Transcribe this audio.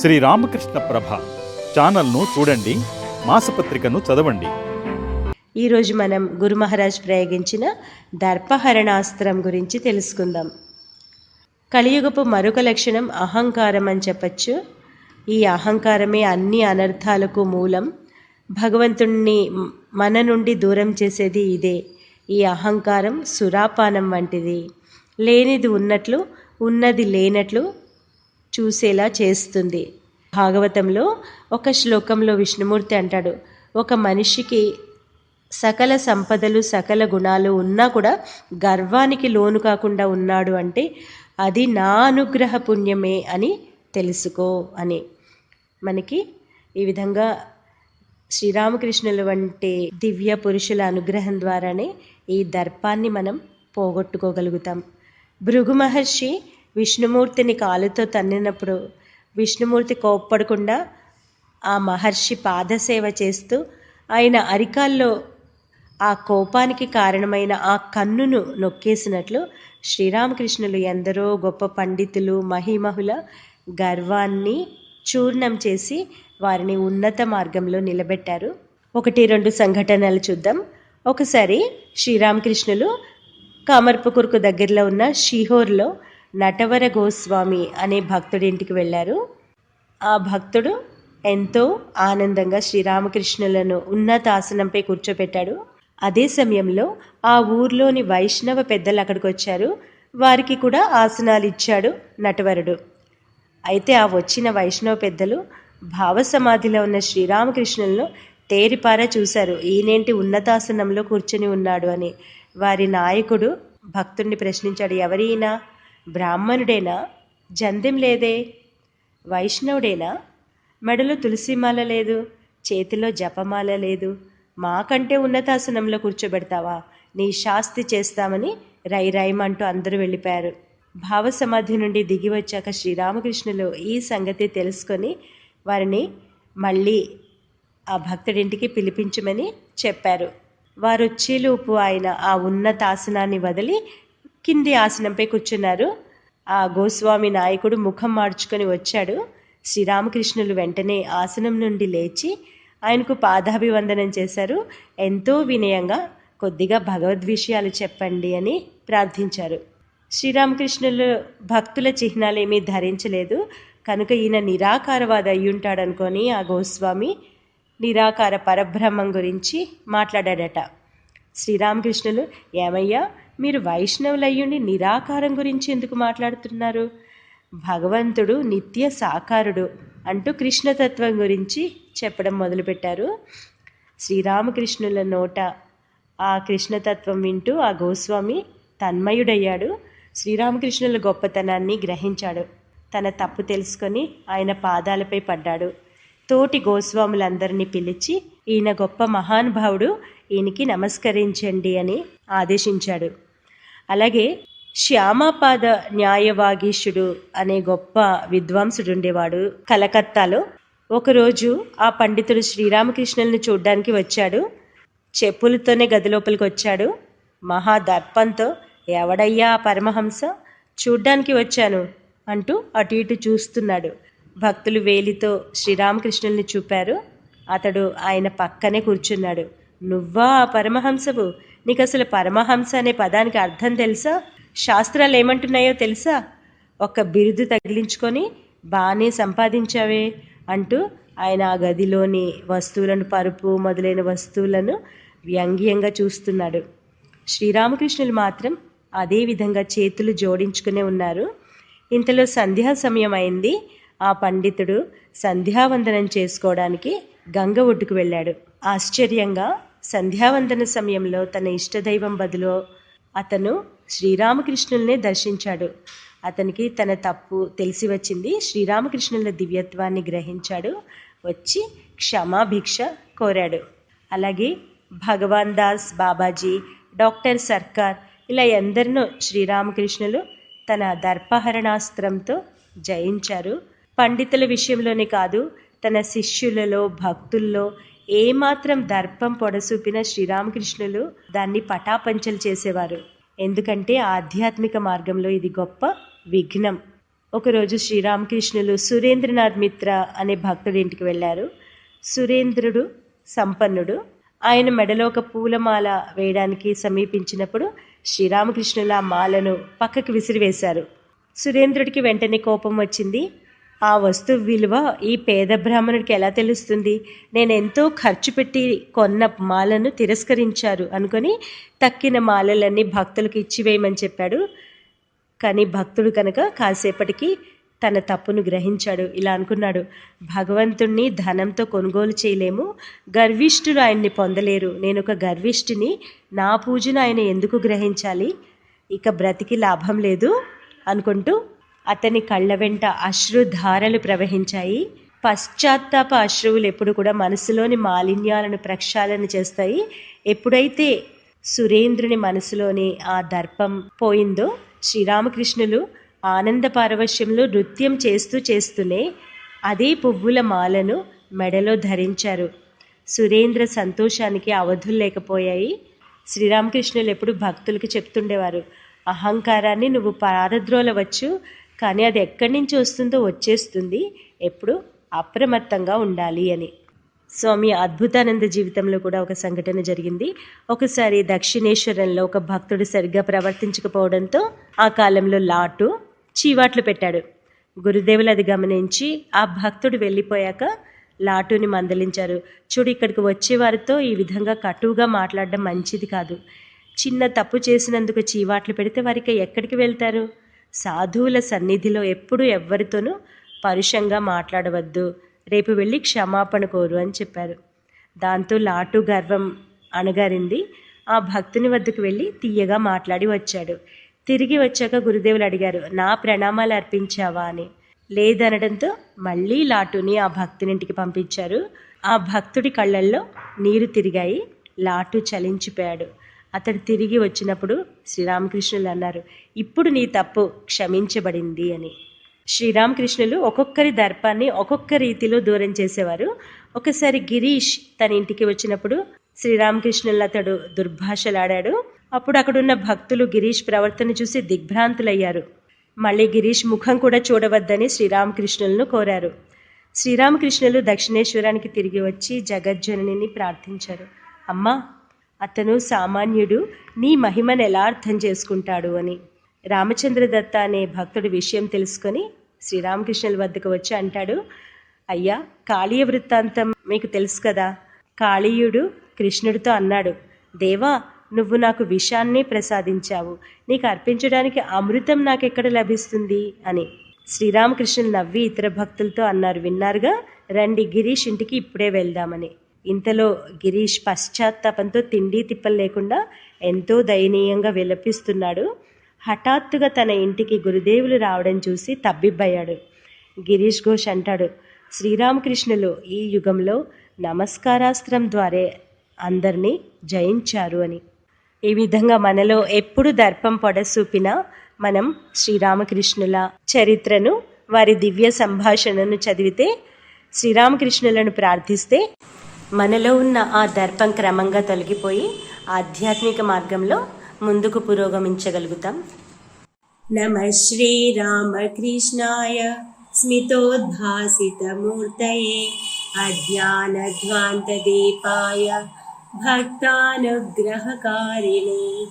శ్రీ రామకృష్ణ ప్రభ ఛానల్ను చూడండి మాసపత్రికను చదవండి. ఈరోజు మనం గురు మహారాజ్ ప్రయోగించిన దర్పహరణాస్త్రం గురించి తెలుసుకుందాం. కలియుగపు మరొక లక్షణం అహంకారం అని చెప్పచ్చు. ఈ అహంకారమే అన్ని అనర్థాలకు మూలం. భగవంతుణ్ణి మన నుండి దూరం చేసేది ఇదే. ఈ అహంకారం సురాపానం వంటిది. లేనిది ఉన్నట్లు ఉన్నది లేనట్లు చూసేలా చేస్తుంది. భాగవతంలో ఒక శ్లోకంలో విష్ణుమూర్తి అంటాడు ఒక మనిషికి సకల సంపదలు సకల గుణాలు ఉన్నా కూడా గర్వానికి లోను కాకుండా ఉన్నాడు అంటే అది నా అనుగ్రహ పుణ్యమే అని తెలుసుకో అని. మనకి ఈ విధంగా శ్రీరామకృష్ణుల వంటి దివ్య పురుషుల అనుగ్రహం ద్వారానే ఈ దర్పాన్ని మనం పోగొట్టుకోగలుగుతాం. భృగు మహర్షి విష్ణుమూర్తిని కాలుతో తన్నినప్పుడు విష్ణుమూర్తి కోప్పడకుండా ఆ మహర్షి పాదసేవ చేస్తూ ఆయన అరికాల్లో ఆ కోపానికి కారణమైన ఆ కన్నును నొక్కేసినట్లు శ్రీరామకృష్ణులు ఎందరో గొప్ప పండితులు మహిమహుల గర్వాన్ని చూర్ణం చేసి వారిని ఉన్నత మార్గంలో నిలబెట్టారు. ఒకటి రెండు సంఘటనలు చూద్దాం. ఒకసారి శ్రీరామకృష్ణులు కామర్పుకురుకు దగ్గరలో ఉన్న షిహోర్లో నటవర గోస్వామి అనే భక్తుడి ఇంటికి వెళ్ళారు. ఆ భక్తుడు ఎంతో ఆనందంగా శ్రీరామకృష్ణులను ఉన్నత ఆసనంపై కూర్చోపెట్టాడు. అదే సమయంలో ఆ ఊర్లోని వైష్ణవ పెద్దలు అక్కడికి వచ్చారు వారికి కూడా ఆసనాలు ఇచ్చాడు నటవరుడు. అయితే ఆ వచ్చిన వైష్ణవ పెద్దలు భావసమాధిలో ఉన్న శ్రీరామకృష్ణులను తేరిపారా చూశారు. ఈయనేంటి ఉన్నతాసనంలో కూర్చొని ఉన్నాడు అని. వారి నాయకుడు భక్తుణ్ణి ప్రశ్నించాడు ఎవరైనా బ్రాహ్మణుడేనా? జందెం లేదే. వైష్ణవుడేనా? మెడలో తులసిమాల లేదు. చేతిలో జపమాల లేదు. మాకంటే ఉన్నతాసనంలో కూర్చోబెడతావా? నీ శాస్తి చేస్తామని రై రైమంటూ అందరూ వెళ్ళిపోయారు. భావసమాధి నుండి దిగి వచ్చాక శ్రీరామకృష్ణులు ఈ సంగతి తెలుసుకొని వారిని మళ్ళీ ఆ భక్తుడింటికి పిలిపించమని చెప్పారు. వారు వచ్చేలోపు ఆయన ఆ ఉన్నతాసనాన్ని వదిలి కింది ఆసనంపై కూర్చున్నారు. ఆ గోస్వామి నాయకుడు ముఖం మార్చుకొని వచ్చాడు. శ్రీరామకృష్ణులు వెంటనే ఆసనం నుండి లేచి ఆయనకు పాదాభివందనం చేశారు. ఎంతో వినయంగా కొద్దిగా భగవద్ విషయాలు చెప్పండి అని ప్రార్థించారు. శ్రీరామకృష్ణులు భక్తుల చిహ్నాలేమీ ధరించలేదు. కనుక ఈయన నిరాకారవాద అయ్యుంటాడనుకొని ఆ గోస్వామి నిరాకార పరబ్రహ్మం గురించి మాట్లాడాడట. శ్రీరామకృష్ణులు ఏమయ్యా మీరు వైష్ణవులయ్యుని నిరాకారం గురించి ఎందుకు మాట్లాడుతున్నారు? భగవంతుడు నిత్య సాకారుడు అంటూ కృష్ణతత్వం గురించి చెప్పడం మొదలుపెట్టారు. శ్రీరామకృష్ణుల నోట ఆ కృష్ణతత్వం వింటూ ఆ గోస్వామి తన్మయుడయ్యాడు. శ్రీరామకృష్ణుల గొప్పతనాన్ని గ్రహించాడు. తన తప్పు తెలుసుకొని ఆయన పాదాలపై పడ్డాడు. తోటి గోస్వాములందరినీ పిలిచి ఈయన గొప్ప మహానుభావుడు ఈయనకి నమస్కరించండి అని ఆదేశించాడు. అలాగే శ్యామపాద న్యాయవాగీషుడు అనే గొప్ప విద్వాంసుడు ఉండేవాడు కలకత్తాలో. ఒకరోజు ఆ పండితుడు శ్రీరామకృష్ణుల్ని చూడ్డానికి వచ్చాడు. చెప్పులతోనే గది లోపలికి వచ్చాడు. మహా దర్పంతో ఎవడయ్యా పరమహంస? చూడ్డానికి వచ్చాను అంటూ అటు ఇటు చూస్తున్నాడు. భక్తులు వేలితో శ్రీరామకృష్ణుల్ని చూపారు. అతడు ఆయన పక్కనే కూర్చున్నాడు. నువ్వా పరమహంసవు? నీకు అసలు పరమహంస అనే పదానికి అర్థం తెలుసా? శాస్త్రాలు ఏమంటున్నాయో తెలుసా? ఒక బిరుదు తగిలించుకొని బాగానే సంపాదించావే అంటూ ఆయన ఆ గదిలోని వస్తువులను పరుపు మొదలైన వస్తువులను వ్యంగ్యంగా చూస్తున్నాడు. శ్రీరామకృష్ణులు మాత్రం అదే విధంగా చేతులు జోడించుకునే ఉన్నారు. ఇంతలో సంధ్యా సమయం అయింది ఆ పండితుడు సంధ్యావందనం చేసుకోవడానికి గంగ ఒడ్డుకు వెళ్ళాడు. ఆశ్చర్యంగా సంధ్యావందన సమయంలో తన ఇష్టదైవం బదులో అతను శ్రీరామకృష్ణుల్నే దర్శించాడు. అతనికి తన తప్పు తెలిసి వచ్చింది. శ్రీరామకృష్ణుల దివ్యత్వాన్ని గ్రహించాడు. వచ్చి క్షమాభిక్ష కోరాడు. అలాగే భగవాన్ దాస్ బాబాజీ డాక్టర్ సర్కార్ ఇలా ఎందరినో శ్రీరామకృష్ణులు తన దర్పహరణాస్త్రంతో జయించారు. పండితుల విషయంలోనే కాదు తన శిష్యులలో భక్తుల్లో ఏమాత్రం దర్పం పొడసూపిన శ్రీరామకృష్ణులు దాన్ని పటాపంచలు చేసేవారు. ఎందుకంటే ఆధ్యాత్మిక మార్గంలో ఇది గొప్ప విఘ్నం. ఒకరోజు శ్రీరామకృష్ణులు సురేంద్రనాథ్ మిత్ర అనే భక్తుడి ఇంటికి వెళ్ళారు. సురేంద్రుడు సంపన్నుడు. ఆయన మెడలో ఒక పూలమాల వేయడానికి సమీపించినప్పుడు శ్రీరామకృష్ణులు ఆ మాలను పక్కకి విసిరివేశారు. సురేంద్రుడికి వెంటనే కోపం వచ్చింది. ఆ వస్తువు విలువ ఈ పేద బ్రాహ్మణుడికి ఎలా తెలుస్తుంది? నేను ఎంతో ఖర్చు పెట్టి కొన్న మాలను తిరస్కరించారు అనుకొని తక్కిన మాలలన్నీ భక్తులకు ఇచ్చివేయమని చెప్పాడు. కానీ భక్తుడు కనుక కాసేపటికి తన తప్పును గ్రహించాడు. ఇలా అనుకున్నాడు. భగవంతుణ్ణి ధనంతో కొనుగోలు చేయలేము. గర్విష్ఠులు ఆయన్ని పొందలేరు. నేను ఒక గర్విష్ఠిని. నా పూజను ఆయన ఎందుకు గ్రహించాలి? ఇక బ్రతికి లాభం లేదు అనుకుంటూ అతని కళ్ళ వెంట అశ్రుధారలు ప్రవహించాయి. పశ్చాత్తాప అశ్రువులు ఎప్పుడు కూడా మనసులోని మాలిన్యాలను ప్రక్షాళన చేస్తాయి. ఎప్పుడైతే సురేంద్రుని మనసులోని ఆ దర్పం పోయిందో శ్రీరామకృష్ణులు ఆనంద పారవశ్యంలో నృత్యం చేస్తూ చేస్తూనే అదే పువ్వుల మాలను మెడలో ధరించారు. సురేంద్ర సంతోషానికి అవధులు లేకపోయాయి. శ్రీరామకృష్ణులు ఎప్పుడు భక్తులకి చెప్తుండేవారు అహంకారాన్ని నువ్వు పారద్రోలవచ్చు కానీ అది ఎక్కడి నుంచి వస్తుందో వచ్చేస్తుంది. ఎప్పుడు? అప్రమత్తంగా ఉండాలి అని. స్వామి అద్భుతానంద జీవితంలో కూడా ఒక సంఘటన జరిగింది. ఒకసారి దక్షిణేశ్వరంలో ఒక భక్తుడు సరిగ్గా ప్రవర్తించకపోవడంతో ఆ కాలంలో లాటు చీవాట్లు పెట్టాడు. గురుదేవులు అది గమనించి ఆ భక్తుడు వెళ్ళిపోయాక లాటుని మందలించారు. చూడు ఇక్కడికి వచ్చేవారితో ఈ విధంగా కటువుగా మాట్లాడడం మంచిది కాదు. చిన్న తప్పు చేసినందుకు చీవాట్లు పెడితే వారికి ఎక్కడికి వెళ్తారు? సాధువుల సన్నిధిలో ఎప్పుడు ఎవ్వరితోనూ పరుషంగా మాట్లాడవద్దు. రేపు వెళ్ళి క్షమాపణ కోరు అని చెప్పారు. దాంతో లాటు గర్వం అణగారింది. ఆ భక్తుని వద్దకు వెళ్ళి తీయగా మాట్లాడి వచ్చాడు. తిరిగి వచ్చాక గురుదేవులు అడిగారు నా ప్రణామాలు అర్పించావా? అని. లేదనడంతో మళ్ళీ లాటుని ఆ భక్తునింటికి పంపించారు. ఆ భక్తుడి కళ్ళల్లో నీరు తిరిగాయి. లాటు చలించిపోయాడు. అతడు తిరిగి వచ్చినప్పుడు శ్రీరామకృష్ణులు అన్నారు ఇప్పుడు నీ తప్పు క్షమించబడింది అని. శ్రీరామకృష్ణులు ఒక్కొక్కరి దర్పాన్ని ఒక్కొక్క రీతిలో దూరం చేసేవారు. ఒకసారి గిరీష్ తన ఇంటికి వచ్చినప్పుడు శ్రీరామకృష్ణులు అతడు దుర్భాషలాడాడు. అప్పుడు అక్కడున్న భక్తులు గిరీష్ ప్రవర్తన చూసి దిగ్భ్రాంతులయ్యారు. మళ్ళీ గిరీష్ ముఖం కూడా చూడవద్దని శ్రీరామకృష్ణులను కోరారు. శ్రీరామకృష్ణులు దక్షిణేశ్వరానికి తిరిగి వచ్చి జగజ్జననిని ప్రార్థించారు. అమ్మా అతను సామాన్యుడు నీ మహిమను ఎలా అర్థం చేసుకుంటాడు అని. రామచంద్రదత్త అనే భక్తుడి విషయం తెలుసుకొని శ్రీరామకృష్ణుల వద్దకు వచ్చి అంటాడు అయ్యా కాళీయ వృత్తాంతం మీకు తెలుసు కదా. కాళీయుడు కృష్ణుడితో అన్నాడు దేవా నువ్వు నాకు విషాన్ని ప్రసాదించావు. నీకు అర్పించడానికి అమృతం నాకెక్కడ లభిస్తుంది? అని. శ్రీరామకృష్ణులు నవ్వి ఇతర భక్తులతో అన్నారు విన్నారుగా? రండి గిరీష్ ఇంటికి ఇప్పుడే వెళ్దామని. ఇంతలో గిరీష్ పశ్చాత్తాపంతో తిండి తిప్పలు లేకుండా ఎంతో దయనీయంగా విలపిస్తున్నాడు. హఠాత్తుగా తన ఇంటికి గురుదేవులు రావడం చూసి తబ్బిబ్బయ్యాడు. గిరీష్ ఘోష్ అంటాడు శ్రీరామకృష్ణులు ఈ యుగంలో నమస్కారాస్త్రం ద్వారే అందరినీ జయించారు అని. ఈ విధంగా మనలో ఎప్పుడు దర్పం పొడసూపినా మనం శ్రీరామకృష్ణుల చరిత్రను వారి దివ్య సంభాషణను చదివితే శ్రీరామకృష్ణులను ప్రార్థిస్తే మనలో ఉన్న ఆ దర్పం క్రమంగా తొలగిపోయి ఆధ్యాత్మిక మార్గంలో ముందుకు పురోగమించగలుగుతాం. నమ శ్రీరామకృష్ణాయ స్మితోద్భాసితమూర్తయే అజ్ఞానధ్వాంతదీపాయ భక్తానుగ్రహకారిణే.